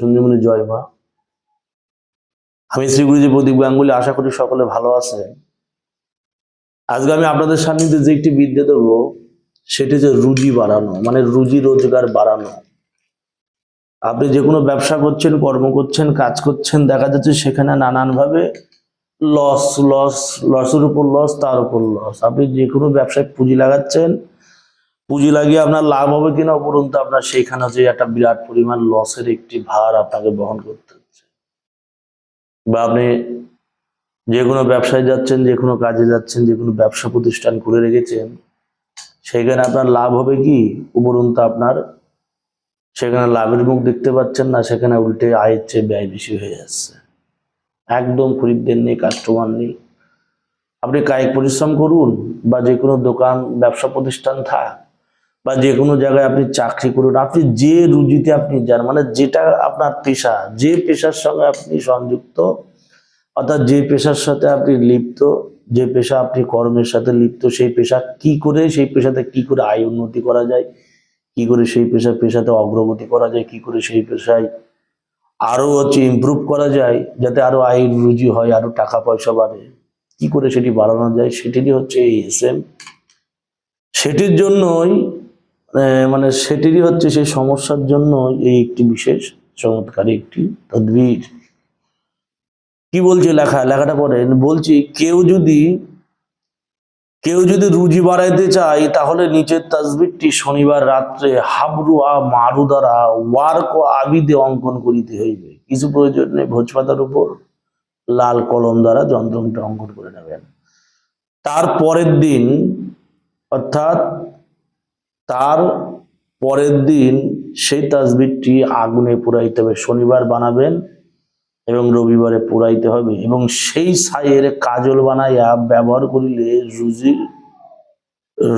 সঞ্জীবনী জয় মা। আমি শ্রী গুরুজি প্রদীপ গাঙ্গুলি, আশা করি সকলে ভালো আছে আজকে আমি আপনাদের সান্নিধ্যে যে একটি বিদ্যা দেবো, সেটি হচ্ছে রুজি বাড়ানো মানে রুজি রোজগার বাড়ানো। আপনি যে কোনো ব্যবসা করছেন, কর্ম করছেন, কাজ করছেন, দেখা যাচ্ছে সেখানে নানানভাবে লস লস লসের উপর লস তার উপর লস আপনি যে কোনো ব্যবসায় পুঁজি লাগাচ্ছেন পুঁজি লাগিয়ে আপনার লাভ হবে কিনা উপরন্তু আপনার সেইখানে যে একটা বিরাট পরিমাণ লসের একটি ভার আপনাকে বহন করতে হচ্ছে। বা আপনি যে কোনো ব্যবসায় যাচ্ছেন, যে কোনো কাজে যাচ্ছেন, যে কোনো ব্যবসা প্রতিষ্ঠান খুলে রেখেছেন সেখানে আপনার লাভ হবে কি উপরন্তু আপনার? সেখানে লাভের মুখ দেখতে পাচ্ছেন না, সেখানে উল্টে আয়ের চেয়ে ব্যয় বেশি হয়ে যাচ্ছে। একদম খরিদ্দের নেই কাস্টমার নেই আপনি কায়িক পরিশ্রম করুন বা যে কোনো দোকান, ব্যবসা প্রতিষ্ঠান থাক বা যে কোনো জায়গায় আপনি চাকরি করুন, আপনি যে রুজিতে আপনি যান মানে যেটা আপনার পেশা, যে পেশার সঙ্গে আপনি সংযুক্ত, অর্থাৎ যে পেশার সাথে আপনি লিপ্ত, যে পেশা আপনি কর্মের সাথে লিপ্ত, সেই পেশা কি করে, সেই পেশাতে কি করে আয় উন্নতি করা যায়, কি করে সেই পেশা, পেশাতে অগ্রগতি করা যায়, কি করে সেই পেশায় আরও হচ্ছে ইমপ্রুভ করা যায়, যাতে আরও আয় রুজি হয় আরও টাকা পয়সা বাড়ে, কি করে সেটি বাড়ানো যায়, সেটিরই হচ্ছে এই এস এম সেটির জন্যই মানে সেটিরই হচ্ছে সেই সমস্যার জন্য এই একটি বিশেষ চমৎকারী একটি তদবির। কি বলছে লেখা? লেখাটা পড়েন বলছি, কেউ যদি কেউ যদি রুজি বাড়াইতে চায়, তাহলে নিচের তাসবিরটি শনিবার রাত্রে হাবরুয়া মারু দ্বারা ওয়ার্ক ও আবিদে অঙ্কন করিতে হইবে। কিছু প্রয়োজন নেই ভোজপাতার উপর লাল কলম দ্বারা যন্ত্রটি অঙ্কন করে নেবেন। তার পরের দিন, অর্থাৎ তার পরের দিন সেই তাসবিরটি আগুনে পুরাইতে হবে। শনিবার বানাবেন এবং রবিবারে পুরাইতে হবে এবং সেই ছাইয়ের কাজল বানাইয়া ব্যবহার করিলে রুজির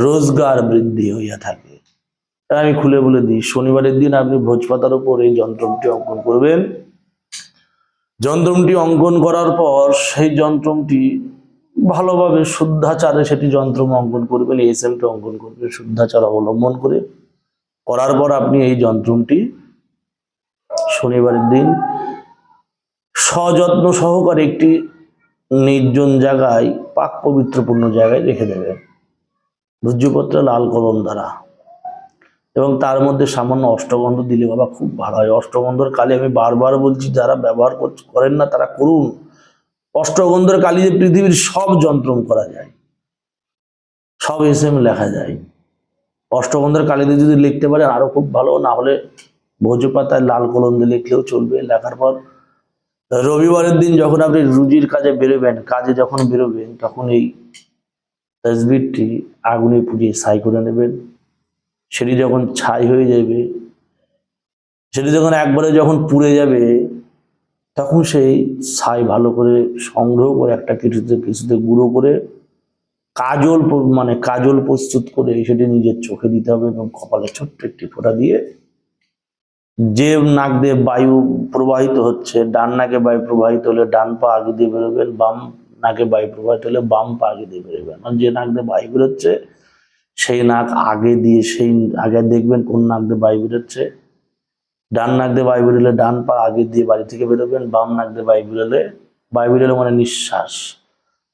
রোজগার বৃদ্ধি হইয়া থাকে। আমি খুলে বলে দিই, শনিবারের দিন আপনি ভোজপাতার উপর এই যন্ত্রটি অঙ্কন করবেন। যন্ত্রটি অঙ্কন করার পর সেই যন্ত্রটি ভালোভাবে শুদ্ধাচারে সেটি যন্ত্র অঙ্কন করবেন এস এমটি অঙ্কন করবেন শুদ্ধাচার অবলম্বন করে। করার পর আপনি এই যন্ত্রটি শনিবারের দিন সযত্ন সহকারে একটি নির্জন জায়গায়, পাক পবিত্রপূর্ণ জায়গায় রেখে দেবেন। ভূজ্যপত্রে লাল কলম দ্বারা। এবং তার মধ্যে সামান্য অষ্টগন্ধ দিলে বাবা খুব ভালো হয়। অষ্টগন্ধর কালে আমি বারবার বলছি, যারা ব্যবহার কর- করেন না, তারা করুন। অষ্টগন্ধের কালি যে পৃথিবীর সব যন্ত্রম করা যায়, সব এস লেখা যায়। অষ্টগন্ধের কালিতে যদি লিখতে পারেন, আরও খুব ভালো। না হলে ভোজ পাতায় লাল কলম দিয়ে লিখলেও চলবে। লেখার পর রবিবারের দিন যখন আপনি রুজির কাজে বেরোবেন, কাজে যখন বেরোবেন, তখন এই তসবিরটি আগুনে পুড়িয়ে ছাই করে নেবেন। সেটি যখন ছাই হয়ে যাবে, সেটি যখন একবারে যখন পুড়ে যাবে তখন সেই ছাই ভালো করে সংগ্রহ করে একটা কিছুতে কিছুতে গুঁড়ো করে কাজল মানে কাজল প্রস্তুত করে সেটি নিজের চোখে দিতে হবে এবং কপালে ছোট্ট একটি ফোঁটা দিয়ে যে নাক দিয়ে বায়ু প্রবাহিত হচ্ছে, ডান নাকে বায়ু প্রবাহিত হলে ডান পা আগে দিয়ে বেরোবেন, বাম নাকে বায়ু প্রবাহিত হলে বাম পা আগে দিয়ে বেরোবেন। আর যে নাক দিয়ে বায়ু বেরোচ্ছে, সেই নাক আগে দিয়ে, সেই আগে দেখবেন কোন নাক দিয়ে বায়ু বেরোচ্ছে। ডান নাক দিয়ে বায়ু বেরোলে ডান পা আগে দিয়ে বাড়ি থেকে বেরোবেন, বাম নাক দিয়ে বায়ু বেরোলে বায়ু বেরোলে মানে নিঃশ্বাস।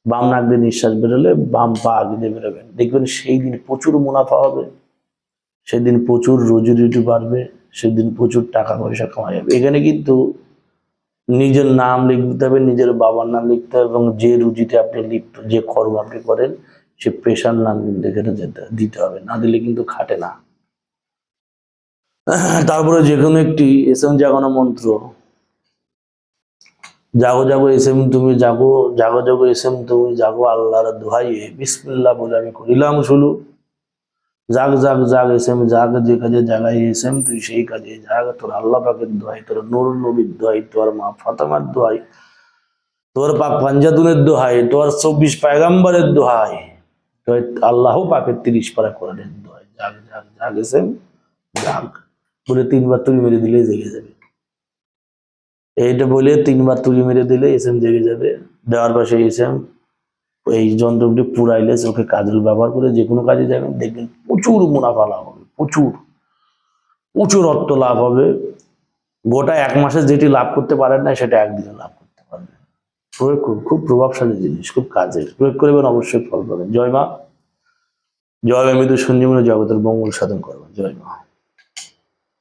বাম নাক দিয়ে নিঃশ্বাস বেরোলে বাম পা আগে দিয়ে বেরোবেন। দেখবেন সেই দিন প্রচুর মুনাফা হবে, সেদিন প্রচুর রুজি রুটি বাড়বে, সেদিন প্রচুর টাকা পয়সা কামা যাবে এখানে কিন্তু নিজের নাম লিখতে হবে, নিজের বাবার নাম লিখতে হবে এবং যে রুজিতে আপনি লিপ্ত, যে কর্ম আপনি করেন, সে পেশার নাম কিন্তু এখানে দিতে হবে। না দিলে কিন্তু খাটে না। তারপরে যে কোনো একটি এস এম জাগানো মন্ত্র। জাগো জাগো এস এম তুমি জাগো জাগো জাগো এস এম তুমি জাগো, আল্লাহর দোহাই বিসমিল্লাহ বলে আমি করিলাম শুরু। জাগ জাগ জাগ এসএম জাগ, যে কাজে জাগাই এসএম তুই সেই কাজে জাগ। তোর আল্লাহ পাকের দোহাই, তোর নুর নবীর দোহাই, তোর মা ফাতেমার দোহাই, তোর পাক পাঞ্জাতুনের দোহাই, তোর চব্বিশ পায়গাম্বারের দোহাই আল্লাহ পাকের তিরিশ পারা কোরআনের দোহাই। জাগ জাগ জাগ এসএম জাগ। বলে তিনবার তুলি মেরে দিলে জেগে যাবে। এইটা বলে তিনবার তুলি মেরে দিলে এসএম জেগে যাবে। দেওয়ার পাশে এসএম, এই যন্ত্রটি পুরাইলে চোখে কাজল ব্যবহার করে যে কোনো কাজে যাবেন, দেখবেন প্রচুর মুনাফা লাভ হবে, প্রচুর। প্রচুর অর্থ লাভ হবে। গোটা এক মাসে যেটি লাভ করতে পারেন না, সেটা একদিনে লাভ করতে পারবেন। প্রয়োগ করুন খুব প্রভাবশালী জিনিস, খুব কাজের। প্রয়োগ করবেন অবশ্যই ফল পাবেন। জয় মা। জয় মৃদু সঞ্জীবনী জগতের মঙ্গল সাধন করবেন জয় মা।